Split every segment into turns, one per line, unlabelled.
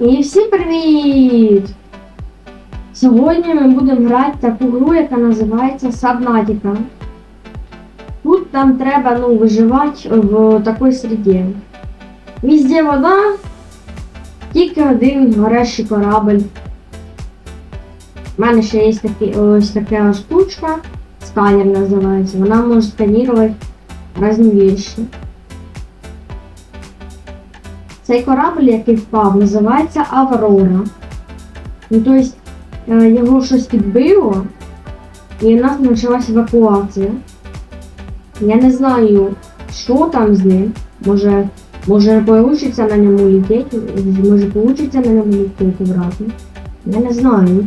І всім привіт! Сьогодні ми будемо грати таку гру, яка називається Subnautica. Тут нам треба ну, виживати в такій середі. Везде вода, тільки один горящий корабль. У мене ще є такі, ось така штучка, сканер називається. Вона може сканувати різні речі. Цей корабль, який впав, називається Аврора. Ну, тобто його щось підбило, і у нас почалась евакуація. Я не знаю, що там з ним. Може, може получиться на ньому летіти, може получиться на ньому летіти обратно. Я не знаю.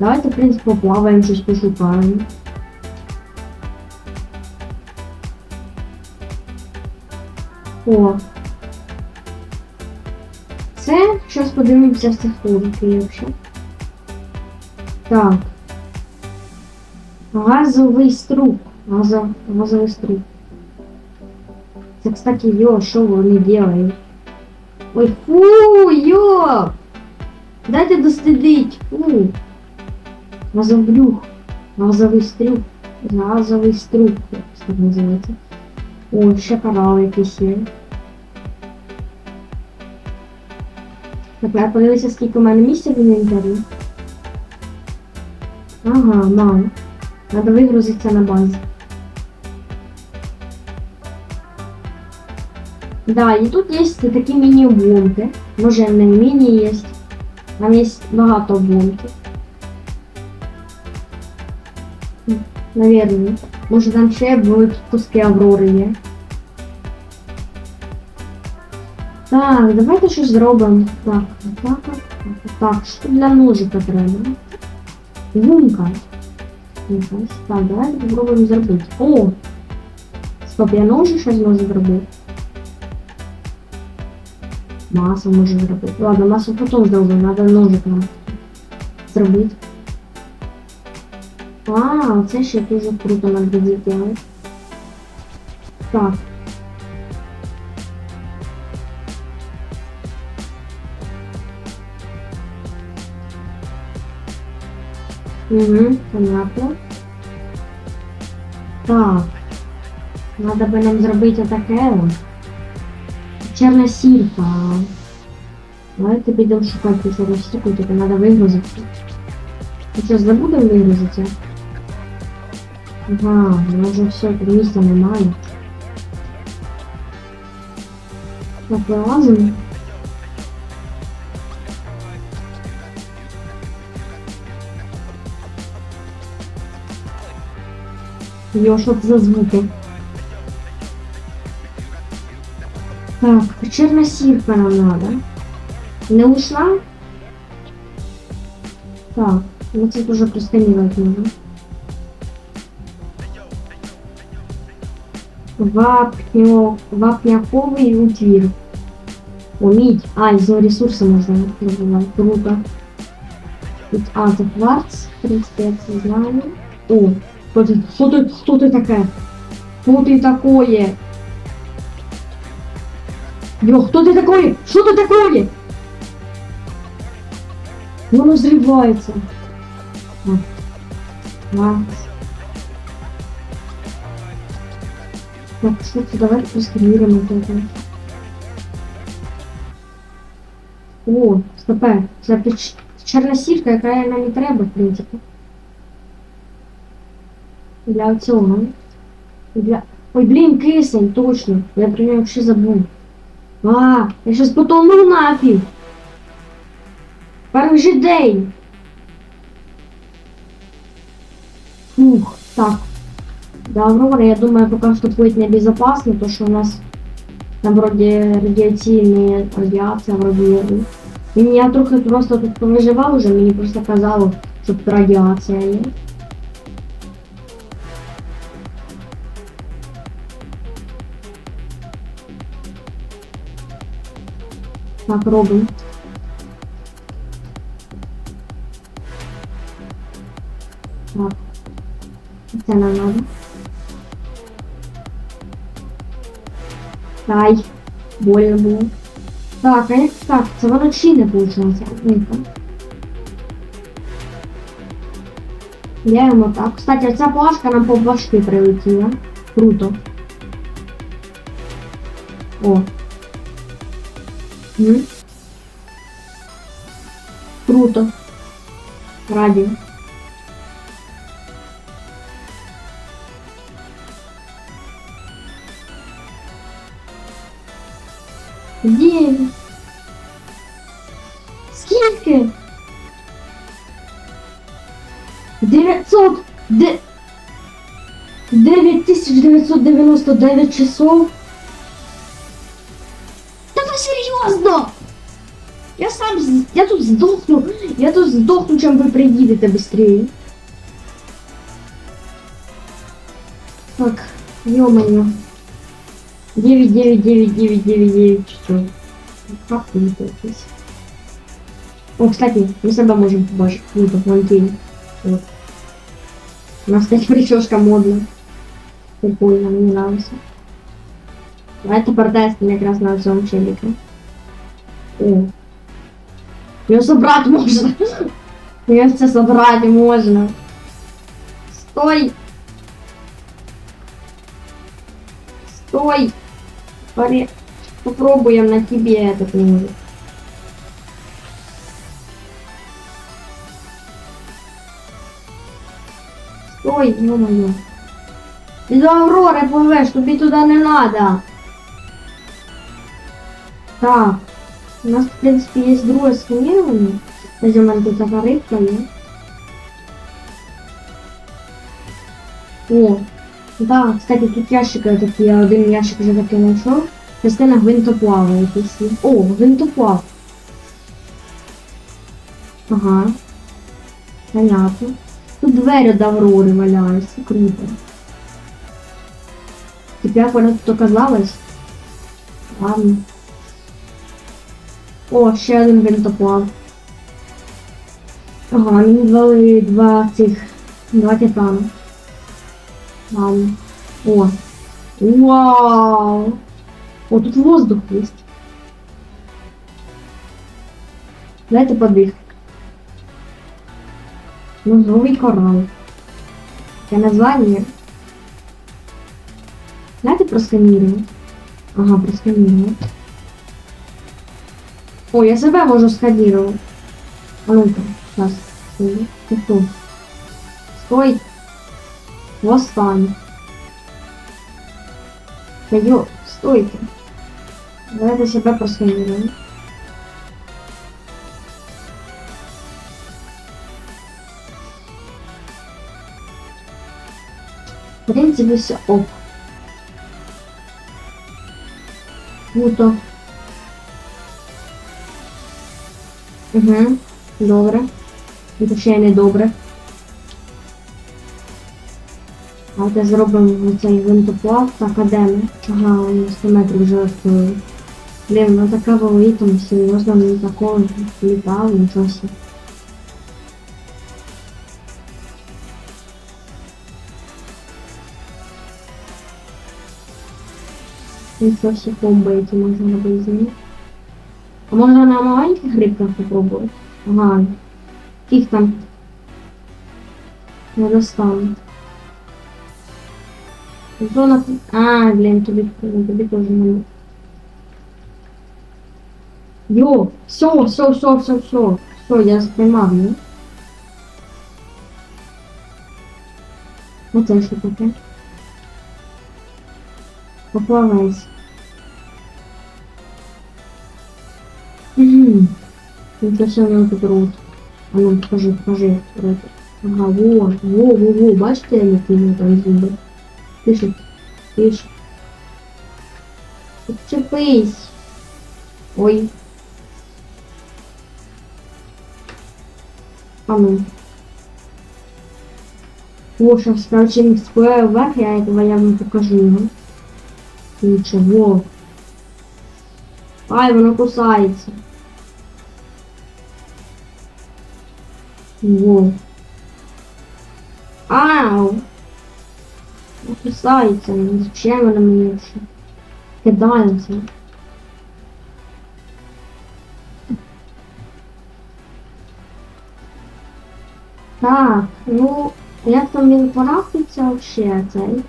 Давайте, в принципі, поплаваємо, щось пошукаємо. О, це щось подивимося в цих турки, якщо. Так. Газовий струп. Газо, газовий струп. Це, кстати, йо, що вони делають? Ой, фу, йо! Дайте дослідить. Фу. Газовблюх. Газовий струп. Газовий струп. Як це називається? О, ще корал якийсь є. Я подивися, скільки у мене місця в інвентарі. Ага, мало. Надо вигрузитися на базі. Да, і тут є такі міні-обломки. Може не міні є. Там є багато обломків. М, Наверно. Може там ще великі куски Аврори є. Так, давайте щось зробимо. Так, так, так, так, так. Що для ножика треба? Гумка. Так, давайте попробуємо зробити. О! Стоп, я ножик щось можу зробити. Масу можу зробити. Ладно, масу потім зробимо, треба ножик нам зробити. А, це ще дуже круто буде зробити. Так. Угу, понятно. Так. Надо би нам зробити таке. Чорна сірка. Давайте підемо шукати чорну сірку, тільки треба вигрузити. Ти що, забудемо вигрузити? Ага, воно вже все, місця немає. Так, вилазимо. Йо, що це за звуки? Так, печерна сірка нам надо. Не ушла? Так, ну це дуже просканировать нужно. Вапнё... Вапняковый утвір. О, мідь. А, із нього ресурси можна добувати. Круто. А, це кварц, в принципі, я це знаю. О, Хто ты, Що ты Хто ти таке? Хто ти такое? Йо, кто ты такой? Что ты такое? Ну, Воно зривається. А. Так, слушайте, давайте просканируем вот это. О, стопай, Це черносирка, сірка, нам не треба, в принципі. Для цього. Для... Ой, блін, кисень, точно. Я про нього ще забув. А, я щас потону нафіг. Перший день. Фух, так. Да, Аврора, я думаю, пока что плыть небезопасно, то что у нас там вроде радиаційні радіація вроде. І я трохи просто тут повиживав уже, мені просто казало, що тут радіація є. Так, робимо. Так. Це нам надо. Ай, больно було. Так, а як так? Це воно чи? Ну-ка. Діємо так. Кстати, ця плашка нам по башки прилетіла. Круто. О. М? Круто. Радіо. Де він? Скільки? 900... Де... 9999 часов? Я сам, я тут сдохну, я тут сдохну, чем вы приедете быстрее. Так, ё-моё. 9, 9, 9, 9, 9, 9, что? Как не получилось? О, кстати, мы с тобой можем побажать, ну, по Вот. У нас, кстати, прическа модная. Прикольно, мне нравится. А это бордайство как раз на всем челике. О, Його собрати можна. Його це собрати можна. Стой! Стой! Пори... Попробуем на тебе этот мужик. Стой, ё-моё. Ти до Аврори пливеш, тобі туди не надо. Так. У нас, в принципе, есть. Ось у мене тут така є. О, да, кстати, тут ящики такі, я один ящик вже таки знайшов. Частина гвинтоплава якийсь. О, гвинтоплав. Ага. Понятно. Тут двері до Аврори валяються, круто. Тебе вона тут оказалась? Ладно. О, ще один винтоплав. Ага, мені дали два цих. Два титана. Ладно. О. Вау! О, тут воздух есть. Дайте подих. Лозовый коралл. Я название. Дайте просканировать. Ага, просканировать. О, я себя можу сканировать. А ну-ка, сейчас. Ты кто? Стой. Восстань. Да ё, стойте. Давайте себя просканируем. В принципе, все ок. Круто. Угу, добре. І ще не добре. Давайте зробимо цей винтоплав. Так, а де ми? Ага, у 100 метрів вже відповіли. Блін, ну така велика, серйозно, не такого літав, нічого собі. Нічого собі бомби, які можна робити з ними. А можна на маленьких рибках попробувати? Ага. Їх там не достану. Зона... А, блин, тобі, тобі теж не Йо, все, все, все, все, все. Все, я спіймав, ну. Оце що таке? Поплавайся. Угу. Ничего себе у него тут рот. А ну, покажи, покажи. рот. Ага, во, во, во, во, бачите, які у нього там зуби? Пишет, пишет. Отчепись. Ой. А ну. О, сейчас, короче, не всплываю вверх, я этого я вам покажу его. Ничего. Ай, воно кусається. Во. Ау! Ну, кусається, ну, зачем вона мені це? Кидається. Так, ну, як там він порафтиться взагалі цей?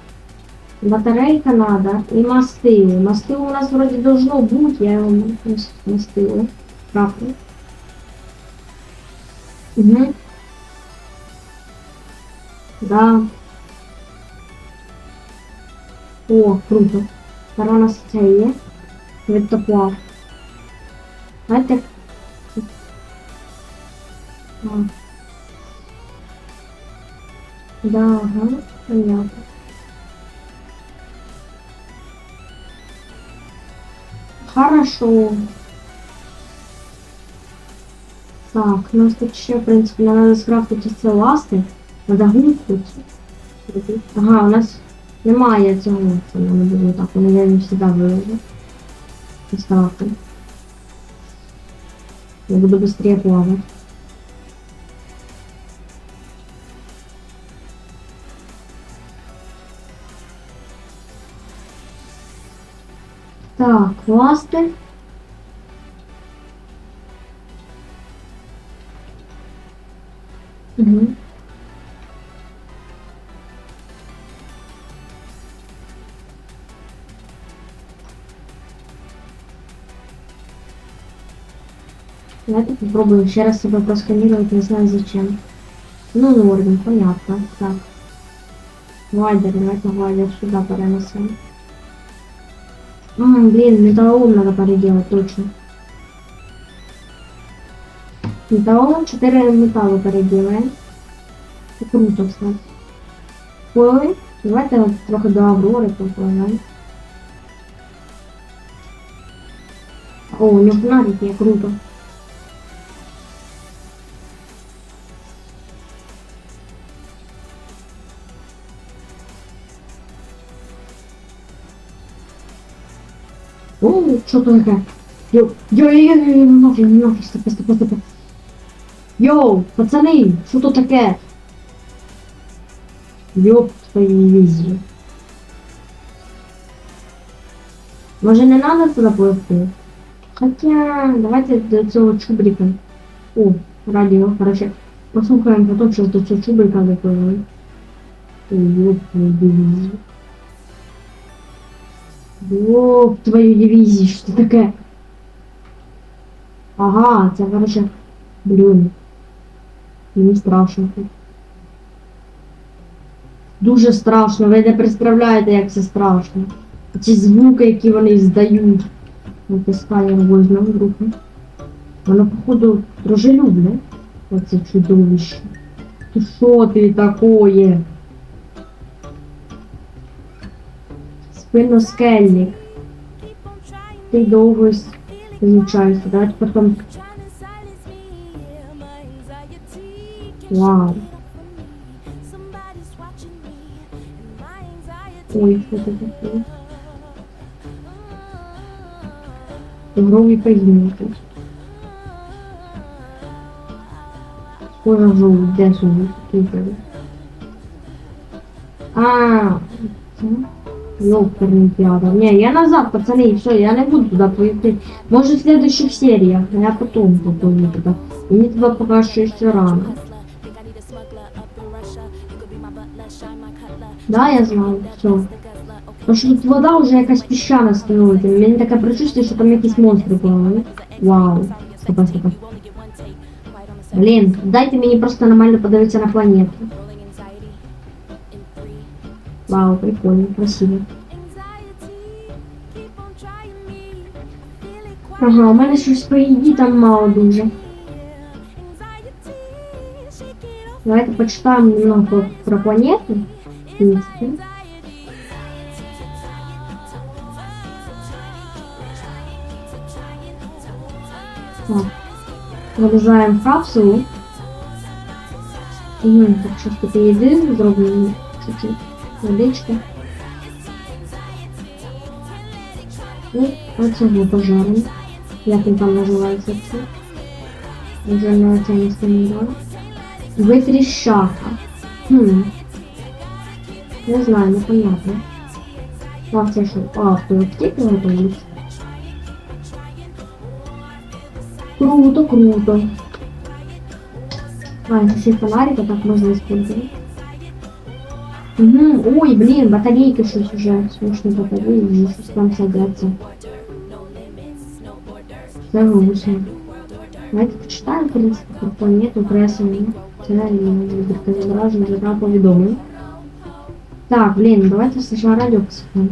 Батарейка надо і мастило. Мастило у нас вроді должно бути, я мас- мастило. Правда. Угу. Да. О, круто. Тепер у нас це є. Відтоплав. Знаєте? А. Да, ага, понятно. Хорошо. Так, у нас тут ще, в принципі, нам надо скрафтити це ласти. Губку. цю. Ага, у нас немає цього. Це не буде так, вони я не завжди вивезу. Поставки. Я буду быстрее плавать. Так, ласти. Угу. Давайте попробуем еще раз себя просканировать, не знаю зачем. Ну, норм, понятно. Так. Глайдер, давайте глайдер сюда перенесем. М, блин, металлолом надо переделать, точно. Металлолом 4 металла переделаем. Круто, кстати. Ой, давайте трохи до Аврори попливаем. О, у него фонарик є, круто. О, що то таке? Йоу, йоу, йоу, йоу, йоу, нафіг, нафіг, стопе, стопе, стопе. Йоу, пацани, що то таке? Йоп, твою візію. Може не надо туди пливти? Хоча, давайте до цього чубрика. О, радіо, короче. Послухаємо потім, що до цього чубрика випливли. Йоп, твою Йоп, твою дивізію, що це таке? Ага, це, короче, блін. Мені страшно тут. Дуже страшно, ви не представляєте, як це страшно. Ці звуки, які вони здають. Натискаємо возьмемо в руки. Воно, походу, дружелюбне. Оце чудовище. Що ти такое? Спиноскельник. Ти довго звучаєшся. Давайте потім. Вау. Ой, що це таке? Ігрові поїздки. Схоже жовт, де жовт? Кіпери. А, це? Ёперный театр. Не, я назад, пацаны, все, я не буду туда пойти. Может, в следующих сериях, а я потом попою туда. Мне туда пока что еще рано. Да, я знаю, все. Потому що тут вода вже якась піщана становиться. Мені таке причувствие, що там якісь монстри плавають. Вау. Стопа, стопа. Блін, дайте мені просто нормально подивитися на планету. Вау, прикольно, красиво. Ага, у мене щось по їді там мало дуже. Давайте почитаємо немного про. В. Так. Капсулу. Угу, так тут їди зроблено. Чуть-чуть. Водички. І оцього пожаримо. Як він там називається це? Вже на це не стимулював. Витріщака. Хм. Не знаю, непонятно. А, це що? А, автоаптеки готують. Круто, круто. А, это все фонарики так можно использовать. Угу. Ой, блин, батарейки что-то уже. Слушай, батареи уже что там садятся. Це грустно. Давайте почитаємо, в принципі, про планету кресені. Це відбірка зображень, жодна повідомлень. Так, блін, давайте сначала радіо посипаємо.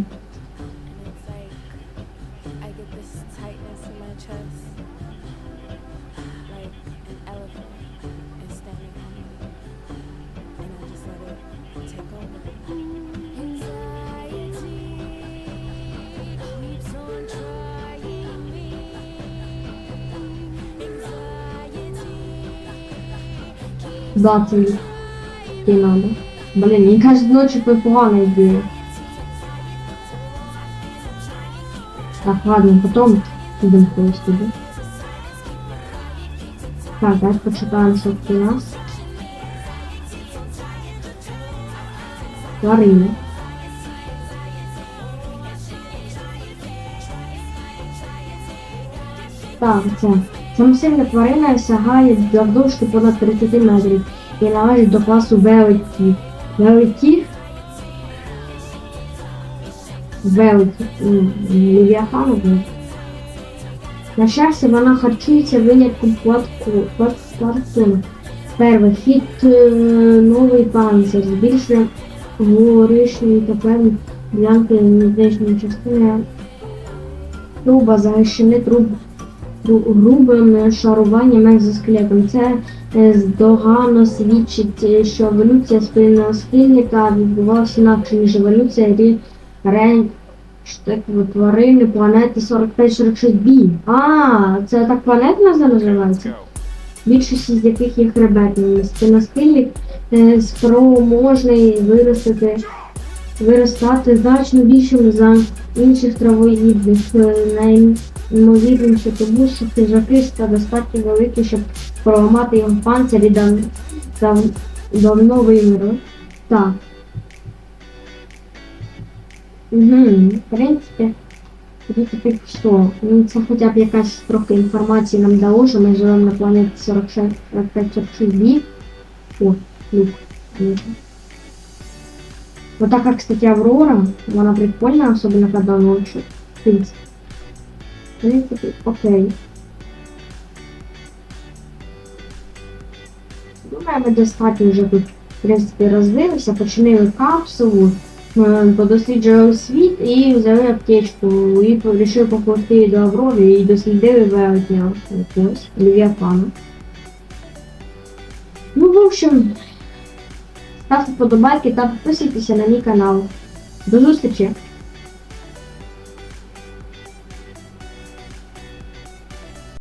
Да, це і надо. Блін, мені кожну ночі погано ідея. Так, ладно, потом когось туди. Так, давайте почитаємо, що тут у нас. Тварини. Так, це. Самосильна тварина сягає завдовжки понад 30 метрів і належить до класу великі. Великі? Великі. М, На щастя, вона харчується винятком платку, плат- планктону. Перше, хід е, новий панцир, збільшує горішні та певні ділянки нижньої частини труба, захищені труб гру- грубим шаруванням екзоскелетом. Це е, здогано свідчить, е, що еволюція спільного спільника відбувалася інакше, ніж еволюція рі- тварини планети 4546b. А, це так планета назва називається? Більшість з яких є хребетними. Спиноспільник е, спроможний виростити виростати значно більшим за інших травоїдних. Е, Найімовірніше тому, що хижаки ста достатньо великі, щоб проламати його панцир і дав, дав, давно вимерли. Так. Угу, в принципі, в принципі, що? Ну, це хоча б якась трохи інформації нам дало, що ми живемо на планеті 46, 46 днів. О, люк. Вот такая, кстати, Аврора, она прикольная, особенно когда ночью. В принципе. В принципе, окей. Думаю, ми достатньо вже тут, в принципі, розвилися, починили капсулу, е, подосліджували світ і взяли аптечку, і вирішили поплати до Аврори і дослідили велетня Левіафана. Ну, в общем, ставте подобайки та підписуйтеся на мій канал. До зустрічі!